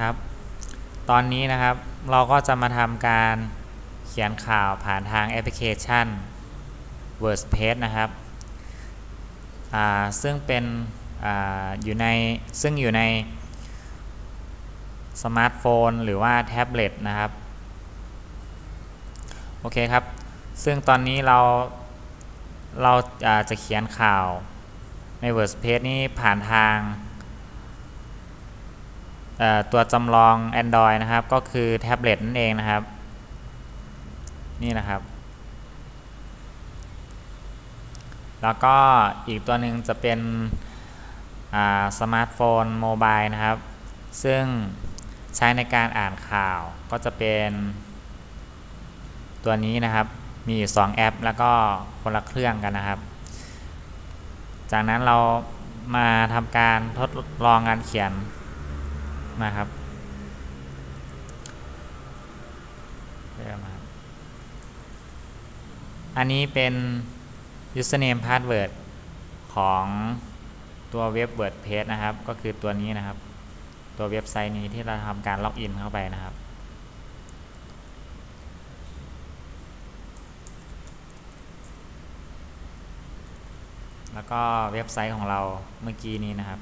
ครับ ตอนนี้นะครับเราก็จะมาทำการเขียนข่าวผ่านทางแอปพลิเคชัน WordPress นะครับซึ่งเป็นออยู่ในซึ่งอยู่ในสมาร์ทโฟนหรือว่าแท็บเล็ตนะครับ โอเคครับ ซึ่งตอนนี้เราเราจะเขียนข่าวใน WordPress นี้ผ่านทาง ตัวจำลอง Android นะครับ ก็คือแท็บเล็ตนั่นเองนะครับ นี่นะครับ แล้วก็อีกตัวหนึ่งจะเป็นสมาร์ทโฟนโมบายนะครับ ซึ่งใช้ในการอ่านข่าวก็จะเป็นตัวนี้นะครับ มีอยู่2แอป แล้วก็คนละเครื่องกันนะครับ จากนั้นเรามาทำการทดลองการเขียน นะครับเริ่มครับอันนี้เป็น username password ของตัวเว็บ WordPress นะครับ ก็คือตัวนี้นะครับ ตัวเว็บไซต์นี้ที่เราทำการล็อกอินเข้าไปนะครับ แล้วก็เว็บไซต์ของเราเมื่อกี้นี้นะครับ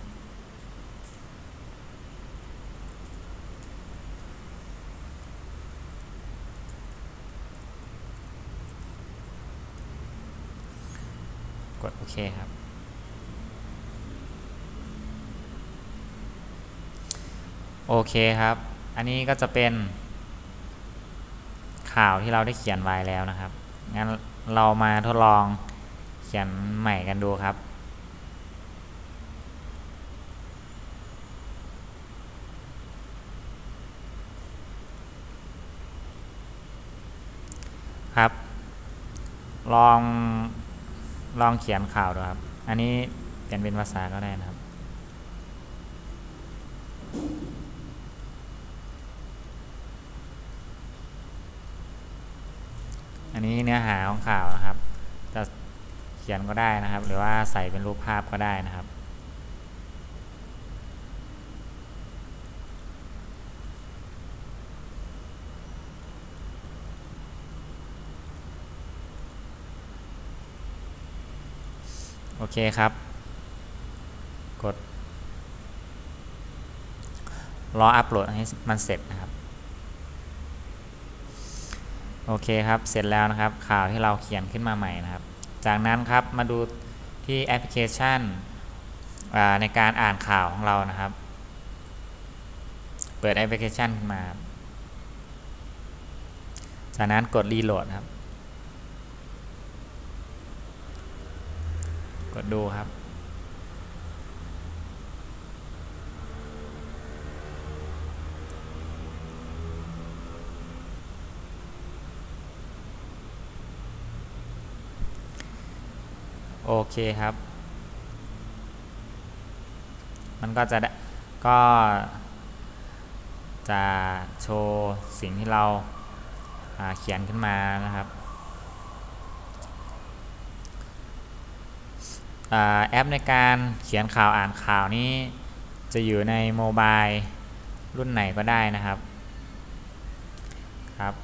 กดโอเคครับ โอเคครับ อันนี้ก็จะเป็นข่าวที่เราได้เขียนไว้แล้วนะครับ งั้นเรามาทดลองเขียนใหม่กันดูครับครับ ลอง ลองเขียนข่าวดูครับ อันนี้เปลี่ยนเป็นภาษาก็ได้นะครับ อันนี้เนื้อหาของข่าวนะครับ จะเขียนก็ได้นะครับ หรือว่าใส่เป็นรูปภาพก็ได้นะครับ โอเคครับ กด รออัปโหลดให้มันเสร็จนะครับ โอเคครับ เสร็จแล้วนะครับ ข่าวที่เราเขียนขึ้นมาใหม่นะครับ จากนั้นครับมาดูที่แอปพลิเคชันในการอ่านข่าวของเรานะครับ เปิดแอปพลิเคชันขึ้นมา จากนั้นกดรีโหลดครับ กดดูครับ โอเคครับ มันก็จะได้ก็จะโชว์สิ่งที่เราเขียนขึ้นมานะครับ แอปในการเขียนข่าวอ่านข่าวนี้จะอยู่ในโมบายรุ่นไหนก็ได้นะครับครับ